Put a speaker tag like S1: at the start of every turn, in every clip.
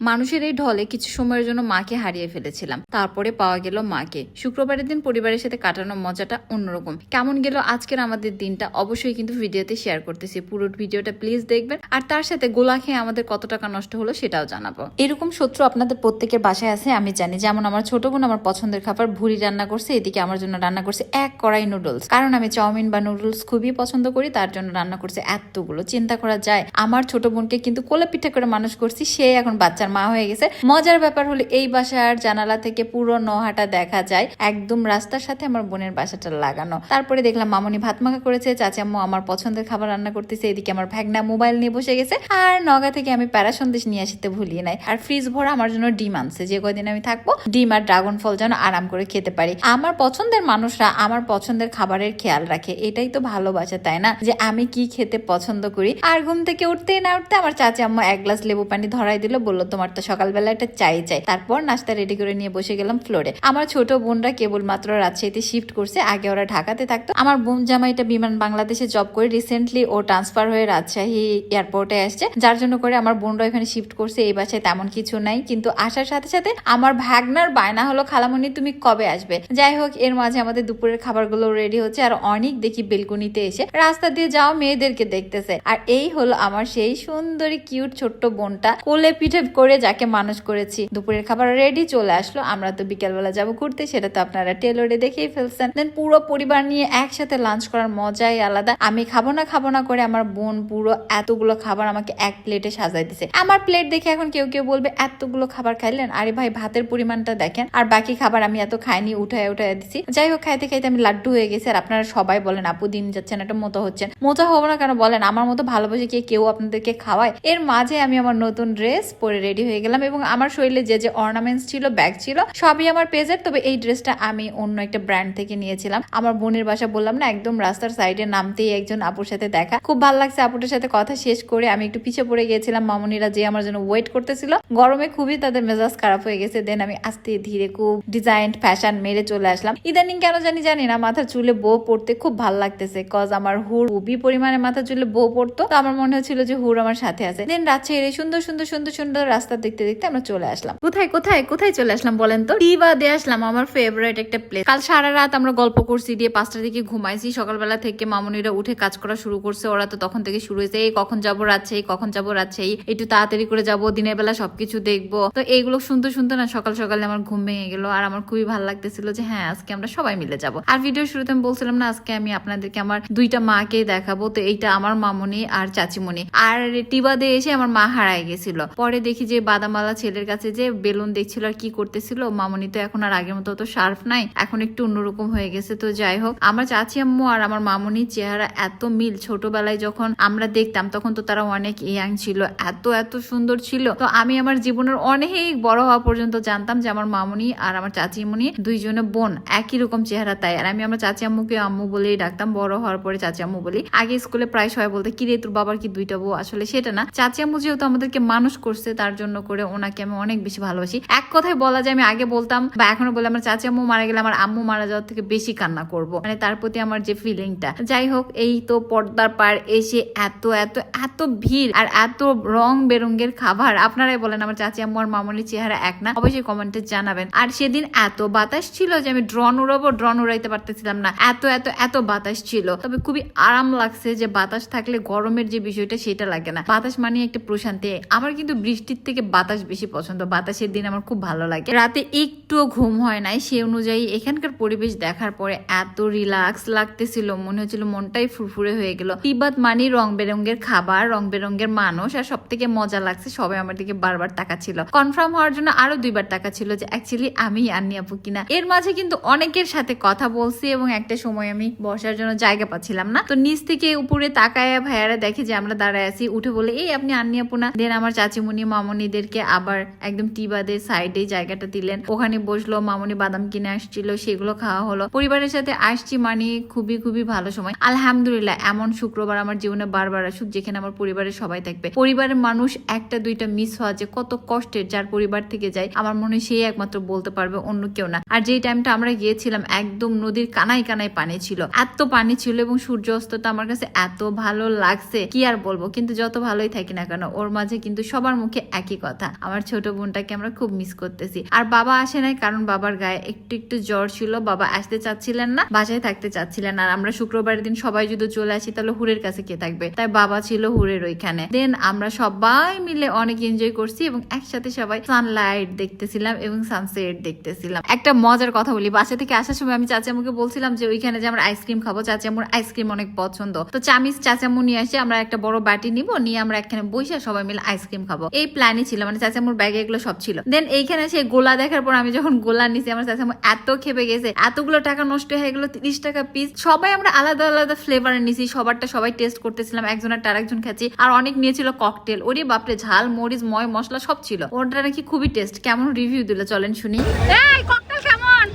S1: মানুষের এই ঢলে কিছু সময়ের জন্য মাকে হারিয়ে ফেলেছিলাম। তারপরে পাওয়া গেল মাকে। শুক্রবারের দিন পরিবারের সাথে কাটানোর মজাটা অন্যরকম। কেমন গেল আজকের আমাদের দিনটা অবশ্যই কিন্তু ভিডিওতে শেয়ার করতেছি। পুরো ভিডিওটা প্লিজ দেখবেন। আর তার সাথে গোলা খেয়ে আমাদের কত টাকা নষ্ট হলো সেটাও জানাব। এরকম শত্রু আপনাদের প্রত্যেকের বাসায় আছে, আমি জানি। যেমন আমার ছোট বোন আমার পছন্দের খাবার ভুড়ি রান্না করছে, এদিকে আমার জন্য রান্না করছে এক কড়াই নুডলস কারণ আমি চাউমিন বা নুডলস খুবই পছন্দ করি, তার জন্য রান্না করছে এতগুলো। চিন্তা করা যায়, আমার ছোট বোনকে কিন্তু কোলে পিঠা করে মানুষ করছি, সে এখন বাচ্চার মা হয়ে গেছে। মজার ব্যাপার হলো এই বাসার জানালা থেকে পুরো নহাটা দেখা যায়। একদম রাস্তার সাথে আমার বোনের বাসাটা লাগানো। তারপরে দেখলাম মামনি ভাত মাখা করেছে চাচি আম্মু আমার পছন্দের খাবার রান্না করতেছে, এদিকে আমার ভ্যাগনা মোবাইল নিয়ে বসে গেছে। আর নগা থেকে আমি প্যারা সন্দেশ নিয়ে আসতে ভুলিয়ে নাই। আর ফ্রিজ ভরা আমার জন্য ডিম আনছে, যে কদিন আমি থাকব, ডিম আর ড্রাগন ফল যেন আরাম করে খেতে পারি। আমার পছন্দের মানুষরা আমার পছন্দের খাবারের খেয়াল রাখে। এটাই তো ভালোবাসা, তাই না? যে আমি কি খেতে পছন্দ করি। আর ঘুম থেকে উঠতেই না উঠতে আমার চাচি আম্মু এক গ্লাস লেবু পানি ধরাই দিল, বলল তোমার তো সকালবেলা একটা চাই চাই। তারপর নাস্তা রেডি করে নিয়ে বসে গেলাম ফ্লোরে আমার ছোট বোনরা কেবলমাত্র রাজশাহীতে শিফট করছে, আগে ওরা ঢাকাতে থাকতো। আমার বোন জামাইটা বিমান বাংলাদেশে জব করে রিসেন্টলি ও ট্রান্সফার হয়ে রাজশাহী এয়ারপোর্টে আসছে। যার জন্য করে আমার বোনরা এখানে শিফট করছে, এই বাসায় তেমন কিছু নাই। কিন্তু আসার সাথে সাথে আমার ভাগনার বায়না হলো, খালামণি, তুমি কবে আসবে? যাই হোক, এর মাঝে আমাদের দুপুরের খাবারগুলো রেডি হচ্ছে আর অনেক দেখি বেলকুনিতে এসে রাস্তা দিয়ে যাও মেয়েদেরকে দেখতেছে। আর এই হলো আমার সেই সুন্দরী কিউট ছোট্ট বোনটা। কোলে পিঠে করে যাকে মানুষ করেছি। দুপুরের খাবার রেডি চলে আসলো। আমরা তো বিকেলবেলা যাব ঘুরতে, সেটা তো আপনারা টেলরে দেখেই ফেলছেন। দেন পুরো পরিবার নিয়ে একসাথে লাঞ্চ করার মজাই আলাদা। আমি খাব না খাব না করে আমার বোন পুরো এতগুলো খাবার আমাকে এক প্লেটে সাজাই দিছে। আমার প্লেট দেখে এখন কেউ কেউ বলবে, এতগুলো খাবার খাইলেন? আরে ভাই, ভাতের পরিমাণটা দেখেন। আর বাকি খাবার আমি এত খাইনি, উঠায় উঠায় দিছি। যাই হোক, খাইতে খাইতে আমি লাড্ডু হয়ে গেছি। আর আপনারা সবাই বলেন, আপু, দিন যাচ্ছেন একটা মতো হচ্ছেন মতো হব না কেন বলেন? আমার মতো ভালোবাসে কি কেউ আপনাদেরকে খাওয়ায়? এর মাঝে আমি আমার নতুন ড্রেস পরে রেডি হয়ে গেলাম এবং আমার শরীরে যে যে অর্নামেন্টস ছিল ব্যাগ ছিল, সবই আমার পেজের তবে এই ড্রেসটা আমি অন্য একটা ব্র্যান্ড থেকে নিয়েছিলাম। আমার বোনের বাসা বললাম না, একদম রাস্তার সাইডে নামতেই একজন আপুর সাথে দেখা। খুব ভালো লাগছে আপুটার সাথে কথা শেষ করে। আমি একটু পিছিয়ে পড়ে গিয়েছিলাম মামুনিরা যে আমার জন্য ওয়েট করতেছিল। গরমে খুবই তাদের মেজাজ খারাপ হয়ে গেছে। দেন আমি আস্তে ধীরে খুব ডিজাইন ফ্যাশন মেরে চলে আসলাম। ইদানিং কেন জানি জানি না, মাথার চুলে বউ পড়তে খুব ভালো লাগতেছে। কজ আমার হুর খুবই পরিমাণে মাথার চুলে বউ পড়তো তো আমার মনে হচ্ছিল যে হুর আমার সাথে আছে। দেন রাজশাহীর সুন্দর সুন্দর সুন্দর সুন্দর রাস্তা দেখতে দেখতে আমরা চলে আসলাম। কোথায় কোথায় কোথায় চলে আসলাম বলেন তো? টিবা দিয়ে আসলাম, আমার ফেভারিট একটা প্লেস কাল সারা রাত আমরা গল্প করছি, দিয়ে পাঁচটার দিকে ঘুমাইছি। সকালবেলা থেকে মামুনিরা উঠে কাজ করা শুরু করছে, ওরা তো তখন থেকে শুরু হয়েছে, এই কখন যাব রাজশাহী কখন যাব রাজশাহী একটু তাড়াতাড়ি করে যাব, দিনের বেলা সবকিছু দেখব। তো এইগুলো শুনতে শুনতে না সকাল সকালে আমার ঘুম ভেঙে গেল, আর আমার খুবই ভালো লাগতেছিল যে হ্যাঁ আজকে আমরা সবাই মিলে যাব। আর ভিডিও শুরুতে আমি বলছিলাম না, আজকে আমি আপনাদেরকে আমার দুইটা মাকে দেখাবো, তো এইটা আমার মামনি আর চাচিমনি আর টিবাদে এসে আমার মা হারায় গেছিল। পরে দেখি যে বাদামালা ছেলের কাছে যে বেলুন দেখছিল আর কি করতেছিল, মামনি তো এখন আর আগের মতো তো শার্প নাই, এখন একটু অন্যরকম হয়ে গেছে। তো যাই হোক, আমার চাচি আম্মু আর আমার মামনির চেহারা এত মিল। ছোটবেলায় যখন আমরা দেখতাম, তখন তো তারা অনেক ইয়াং ছিল, এত এত সুন্দর ছিল। তো আমি আমার জীবনের অনেক বড় হওয়া পর্যন্ত জানতাম যে আমার মামনি আর আমার চাচিমণি দুইজনে বোন, একই রকম চেহারা তাই। আর আমি আমার চাচি আম্মুকে আম্মু বলেই ডাকতাম, বড় হওয়ার পরে চাচি আম্মু বলি, আগে স্কুলে প্রায় সবাই বলতে, কি রে তোর বাবার কি দুইটা বউ আসলে সেটা না। চাচি আম্মু যেহেতু আমাদেরকে মানুষ করছে, তার জন্য করে ওনাকে আমি অনেক বেশি ভালোবাসি। এক কথায় বলা যায়, আমি আগে বলতাম বা এখনও বলে, আমার চাচি আম্মু মারা গেলে আমার আম্মু মারা যাওয়ার থেকে বেশি কান্না করব। মানে তার প্রতি আমার যে ফিলিংটা যাই হোক, এই তো পর্দার পার এসে এত এত এত ভিড় আর এত রং বেরঙ্গের খাবার। আপনারাই বলেন, আমার চাচি আম্মু আর মামনির চেহারা এক না? অবশ্যই কমেন্টে জানাবেন। আর সেদিন এত বাতাস ছিল যে আমি ড্রন উড়াবো ড্রন উড়াইতে পারতেছিলাম না। এত এত এত বাতাস ছিল। তবে খুবই আরাম লাগছে যে বাতাস থাকলে গরমের যে বিষয়টা সেটা লাগে না। বাতাস মানে একটা প্রশান্তি। আমার কিন্তু বৃষ্টির থেকে বাতাস বেশি পছন্দ, বাতাসের দিন আমার খুব ভালো লাগে। রাতে একটুও ঘুম হয় নাই, সে অনুযায়ী এখানকার পরিবেশ দেখার পরে এত রিল্যাক্স লাগতেছিল, মনে হচ্ছিল মনটাই ফুরফুরে হয়ে গেল। তিব্বত মানি রং বেরঙ্গের খাবার, রং বেরঙ্গের মানুষ, আর সব থেকে মজা লাগছে সবাই আমার দিকে বারবার তাকাচ্ছিল। কনফার্ম হওয়ার জন্য আরও দুইবার তাকাচ্ছিল যে অ্যাকচুয়ালি আমি আননি আপু কিনা। এর মাঝে কিন্তু অনেকের সাথে কথা বলছি এবং একটা সময় আমি বসার জন্য জায়গা পাচ্ছিলাম না। তো নিচ থেকে উপরে তাকায় ভাইয়ারা দেখে যে আমরা দাঁড়ায় আছি, উঠে বলে, এই আপনি আননি আপু না? দেন আমার চাচিমুনি মামনিদেরকে আবার একদম টিবাদের সাইডে জায়গাটা দিলেন। ওখানে বসল, মামনি বাদাম কিনে আসছিল, সেগুলো খাওয়া হলো। পরিবারের সাথে আসছি মানে খুবই খুবই ভালো সময়। আলহামদুলিল্লাহ, এমন শুক্রবার আমার জীবনে বারবার আসুক যেখানে আমার পরিবারের সবাই থাকবে। পরিবারের মানুষ একটা দুইটা মিস হওয়া যে কত কষ্টের যার পরিবার থেকে যায়, আমার মনে সেই একমাত্র বলতে পারবে অন্য কেউ না। আর যেই টাইমটা আমরা গিয়েছিলাম, একদম নদীর কানায় কানায় পানি ছিল। এত পানি ছিল এবং সূর্য অস্তটা আমার কাছে এত ভালো লাগছে, কি আর বলব? কিন্তু যত ভালোই থাকি না কেন, ওর মাঝে কিন্তু সবার মুখে একই একই কথা। আমার ছোট বোনটাকে আমরা খুব মিস করতেছি। আর বাবা আসে নাই কারণ বাবার গায়ে একটু একটু জ্বর ছিল, বাবা আসতে চাচ্ছিলেন না, বাসায় থাকতে চাচ্ছিলেন আর আমরা শুক্রবারের দিন সবাই যদি চলে আসি, তাহলে হুরের কাছে কে থাকবে? তাই বাবা ছিল হুরের ওইখানে। দেন আমরা সবাই মিলে অনেক এনজয় করছি এবং একসাথে সবাই সানলাইট দেখতেছিলাম এবং সানসেট দেখতেছিলাম। একটা মজার কথা বলি, বাসা থেকে আসার সময় আমি চাচামুকে বলছিলাম যে, ওইখানে যে আমরা আইসক্রিম খাব, চাচামুর আইসক্রিম অনেক পছন্দ। তো চামিস চাচামু নিয়ে আসে আমরা একটা বড় বাটি নিব, নিয়ে আমরা এখানে বসে সবাই মিলে আইসক্রিম খাব। এই প্ল্যানই ছিল মানে চাচামুর ব্যাগে এগুলো সব ছিল। দেন এইখানে সেই গোলা দেখার পর আমি যখন গোলা নিছি আমার চাচামু এত খেপে গেছে এতগুলো টাকা নষ্ট হয়ে গেলো তিরিশ টাকা পিস সবাই আমরা আলাদা আলাদা ফ্লেভারের নিছি সবারটা সবাই টেস্ট করতেছিলাম একজনের টার একজন খাচ্ছি আর অনেক নিয়েছিল ককটেল ওরে বাপরে ঝাল মরিচ ময় মশলা সব ছিল। ওটা নাকি খুবই টেস্ট কেমন রিভিউ দিল চলেন শুনি।
S2: এই ককটেল কেমন?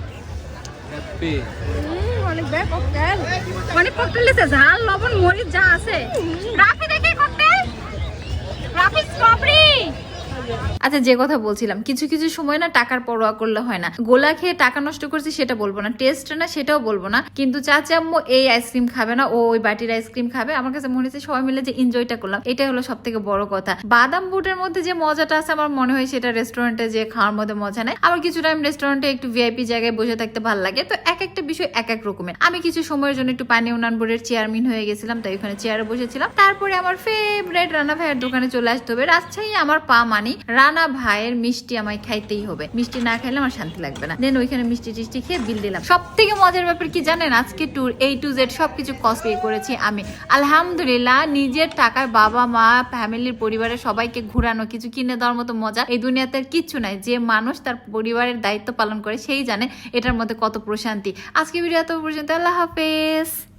S2: অনেক ব্যাগ ককটেল অনেক ককটেল দিছে ঝাল লবণ মরিচ যা আছে। রাফি দেখে ককটেল রাফি স্ট্রবেরি
S1: আচ্ছা যে কথা বলছিলাম, কিছু কিছু সময় না টাকার পরোয়া করলে হয় না। গোলা খেয়ে টাকা নষ্ট করছি সেটা বলব না টেস্ট না সেটাও বলব না। কিন্তু চাচা আম্মু এই আইসক্রিম খাবে না, ও ওই বাটির আইসক্রিম খাবে। আমার কাছে মনে হচ্ছে সবাই মিলে যে এনজয়টা করলাম, এটাই হলো সব থেকে বড় কথা। বাদাম বুটের মধ্যে যে মজাটা আছে, আমার মনে হয় সেটা রেস্টুরেন্টে যে খাওয়ার মধ্যে মজা নেই আবার কিছু টাইম রেস্টুরেন্টে একটু ভিআইপি জায়গায় বসে থাকতে ভালো লাগে। তো এক একটা বিষয় এক এক রকমের। আমি কিছু সময়ের জন্য একটু পানি উনান বোর্ডের চেয়ারম্যান হয়ে গেছিলাম, তাই ওখানে চেয়ারে বসেছিলাম। তারপরে আমার ফেভারিট রানা ভাইয়ের দোকানে চলে আসতে হবে। রাজশাহী আমার পা মানি। রানা ভাইয়ের মিষ্টি আমায় খাইতেই হবে। মিষ্টি না খাইলে আমার শান্তি লাগবে না। দেন ওইখানে মিষ্টি টিষ্টি খেয়ে বিল দিলাম। সব থেকে মজার ব্যাপার কি জানেন? আজকে ট্যুর এই টু জেড সবকিছু কস্ট পে করেছি আমি। আলহামদুলিল্লাহ, নিজের টাকায় বাবা, মা ফ্যামিলির পরিবারের সবাইকে ঘুরানো, কিছু কিনে দেওয়ার মতো মজা এই দুনিয়াতে কিচ্ছু নাই। যে মানুষ তার পরিবারের দায়িত্ব পালন করে, সেই জানে এটার মধ্যে কত প্রশান্তি। আজকে ভিডিও এত পর্যন্ত, আল্লাহ হাফেজ।